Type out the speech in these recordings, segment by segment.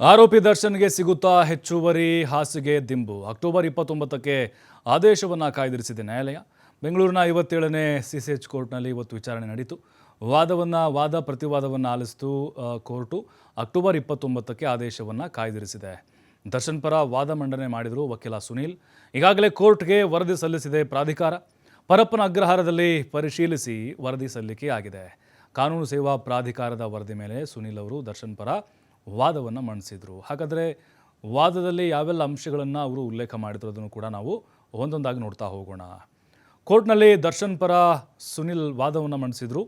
ಆರೋಪಿ ದರ್ಶನ್ಗೆ ಸಿಗುತ್ತಾ ಹೆಚ್ಚುವರಿ ಹಾಸಿಗೆ ದಿಂಬು. ಅಕ್ಟೋಬರ್ ಇಪ್ಪತ್ತೊಂಬತ್ತಕ್ಕೆ ಆದೇಶವನ್ನು ಕಾಯ್ದಿರಿಸಿದೆ ನ್ಯಾಯಾಲಯ. ಬೆಂಗಳೂರಿನ ಐವತ್ತೇಳನೇ ಸಿ ಸಿ ಎಚ್ ಕೋರ್ಟ್ನಲ್ಲಿ ಇವತ್ತು ವಿಚಾರಣೆ ನಡೀತು. ವಾದವನ್ನು, ವಾದ ಪ್ರತಿವಾದವನ್ನು ಆಲಿಸಿತು ಕೋರ್ಟು ಅಕ್ಟೋಬರ್ ಇಪ್ಪತ್ತೊಂಬತ್ತಕ್ಕೆ ಆದೇಶವನ್ನು ಕಾಯ್ದಿರಿಸಿದೆ. ದರ್ಶನ್ ಪರ ವಾದ ಮಂಡನೆ ಮಾಡಿದರು ವಕೀಲ ಸುನೀಲ್. ಈಗಾಗಲೇ ಕೋರ್ಟ್ಗೆ ವರದಿ ಸಲ್ಲಿಸಿದೆ ಪ್ರಾಧಿಕಾರ. ಪರಪ್ಪನ ಅಗ್ರಹಾರದಲ್ಲಿ ಪರಿಶೀಲಿಸಿ ವರದಿ ಸಲ್ಲಿಕೆ ಆಗಿದೆ ಕಾನೂನು ಸೇವಾ ಪ್ರಾಧಿಕಾರದ ವರದಿ ಮೇಲೆ ಸುನೀಲ್ ಅವರು ದರ್ಶನ್ ಪರ ವಾದವನ್ನು ಮಂಡಿಸಿದರು ಹಾಗಾದರೆ ವಾದದಲ್ಲಿ ಯಾವೆಲ್ಲ ಅಂಶಗಳನ್ನು ಅವರು ಉಲ್ಲೇಖ ಮಾಡಿದ್ರು ಅದನ್ನು ಕೂಡ ನಾವು ಒಂದೊಂದಾಗಿ ನೋಡ್ತಾ ಹೋಗೋಣ. ಕೋರ್ಟ್ನಲ್ಲಿ ದರ್ಶನ್ ಪರ ಸುನಿಲ್ ವಾದವನ್ನು ಮಂಡಿಸಿದರು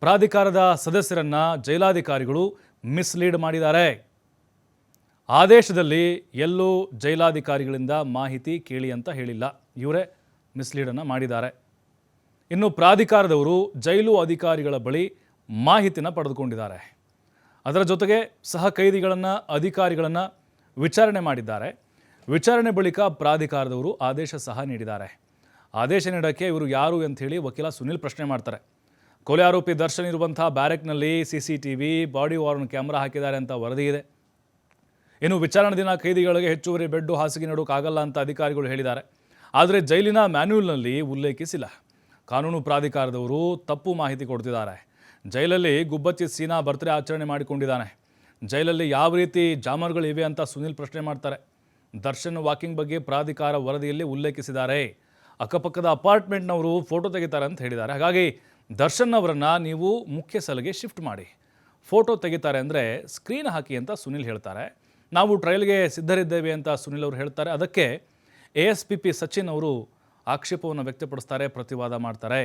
ಪ್ರಾಧಿಕಾರದ ಸದಸ್ಯರನ್ನು ಜೈಲಾಧಿಕಾರಿಗಳು ಮಿಸ್ಲೀಡ್ ಮಾಡಿದ್ದಾರೆ. ಆದೇಶದಲ್ಲಿ ಎಲ್ಲೂ ಜೈಲಾಧಿಕಾರಿಗಳಿಂದ ಮಾಹಿತಿ ಕೇಳಿ ಅಂತ ಹೇಳಿಲ್ಲ. ಇವರೇ ಮಿಸ್ಲೀಡನ್ನು ಮಾಡಿದ್ದಾರೆ. ಇನ್ನು ಪ್ರಾಧಿಕಾರದವರು ಜೈಲು ಅಧಿಕಾರಿಗಳ ಬಳಿ ಮಾಹಿತಿನ ಪಡೆದುಕೊಂಡಿದ್ದಾರೆ. ಅದರ ಜೊತೆಗೆ ಸಹ ಕೈದಿಗಳನ್ನು, ಅಧಿಕಾರಿಗಳನ್ನು ವಿಚಾರಣೆ ಮಾಡಿದ್ದಾರೆ. ವಿಚಾರಣೆ ಬಳಿಕ ಪ್ರಾಧಿಕಾರದವರು ಆದೇಶ ಸಹ ನೀಡಿದ್ದಾರೆ. ಆದೇಶ ನೀಡೋಕ್ಕೆ ಇವರು ಯಾರು ಅಂಥೇಳಿ ವಕೀಲ ಸುನಿಲ್ ಪ್ರಶ್ನೆ ಮಾಡ್ತಾರೆ. ಕೊಲೆ ಆರೋಪಿ ದರ್ಶನ್ ಇರುವಂಥ ಬ್ಯಾರೆಕ್ನಲ್ಲಿ C C T V body worn camera ಹಾಕಿದ್ದಾರೆ ಅಂತ ವರದಿ ಇದೆ. ಇನ್ನು ವಿಚಾರಣೆ ದಿನ ಕೈದಿಗಳಿಗೆ ಹೆಚ್ಚುವರಿ ಬೆಡ್ಡು ಹಾಸಿಗೆ ನೀಡೋಕ್ಕಾಗಲ್ಲ ಅಂತ ಅಧಿಕಾರಿಗಳು ಹೇಳಿದ್ದಾರೆ. ಆದರೆ ಜೈಲಿನ ಮ್ಯಾನ್ಯುಯಲ್ನಲ್ಲಿ ಉಲ್ಲೇಖಿಸಿಲ್ಲ. ಕಾನೂನು ಪ್ರಾಧಿಕಾರದವರು ತಪ್ಪು ಮಾಹಿತಿ ಕೊಡ್ತಿದ್ದಾರೆ. ಜೈಲಲ್ಲಿ ಗುಬ್ಬಚ್ಚಿ ಸೀನಾ ಬರ್ತ್ಡೇ ಆಚರಣೆ ಮಾಡಿಕೊಂಡಿದ್ದಾನೆ. ಜೈಲಲ್ಲಿ ಯಾವ ರೀತಿ ಜಾಮರ್ಗಳು ಇವೆ ಅಂತ ಸುನಿಲ್ ಪ್ರಶ್ನೆ ಮಾಡ್ತಾರೆ. ದರ್ಶನ್ ವಾಕಿಂಗ್ ಬಗ್ಗೆ ಪ್ರಾಧಿಕಾರ ವರದಿಯಲ್ಲಿ ಉಲ್ಲೇಖಿಸಿದ್ದಾರೆ. ಅಕ್ಕಪಕ್ಕದ ಅಪಾರ್ಟ್ಮೆಂಟ್ನವರು ಫೋಟೋ ತೆಗಿತಾರೆ ಅಂತ ಹೇಳಿದ್ದಾರೆ. ಹಾಗಾಗಿ ದರ್ಶನ್ ಅವರನ್ನು ನೀವು ಮುಖ್ಯ ಸಲಗೆ ಶಿಫ್ಟ್ ಮಾಡಿ. ಫೋಟೋ ತೆಗಿತಾರೆ ಅಂದರೆ ಸ್ಕ್ರೀನ್ ಹಾಕಿ ಅಂತ ಸುನಿಲ್ ಹೇಳ್ತಾರೆ. ನಾವು ಟ್ರಯಲ್ಗೆ ಸಿದ್ಧರಿದ್ದೇವೆ ಅಂತ ಸುನಿಲ್ ಅವರು ಹೇಳ್ತಾರೆ. ಅದಕ್ಕೆ A S P P Sachin ಅವರು ಆಕ್ಷೇಪವನ್ನು ವ್ಯಕ್ತಪಡಿಸ್ತಾರೆ, ಪ್ರತಿವಾದ ಮಾಡ್ತಾರೆ.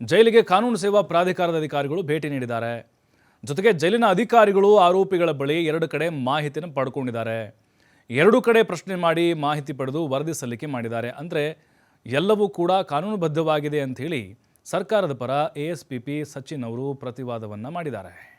ಜೈಲಿಗೆ ಕಾನೂನು ಸೇವಾ ಪ್ರಾಧಿಕಾರದ ಅಧಿಕಾರಿಗಳು ಭೇಟಿ ನೀಡಿದ್ದಾರೆ. ಜೊತೆಗೆ ಜೈಲಿನ ಅಧಿಕಾರಿಗಳು ಆರೋಪಿಗಳ ಬಳಿ ಎರಡು ಕಡೆ ಮಾಹಿತಿಯನ್ನು ಪಡ್ಕೊಂಡಿದ್ದಾರೆ. ಎರಡು ಕಡೆ ಪ್ರಶ್ನೆ ಮಾಡಿ ಮಾಹಿತಿ ಪಡೆದು ವರದಿ ಸಲ್ಲಿಕೆ ಮಾಡಿದ್ದಾರೆ. ಅಂದರೆ ಎಲ್ಲವೂ ಕೂಡ ಕಾನೂನುಬದ್ಧವಾಗಿದೆ ಅಂಥೇಳಿ ಸರ್ಕಾರದ ಪರ A S P P Sachin ಅವರು ಪ್ರತಿವಾದವನ್ನು ಮಾಡಿದ್ದಾರೆ.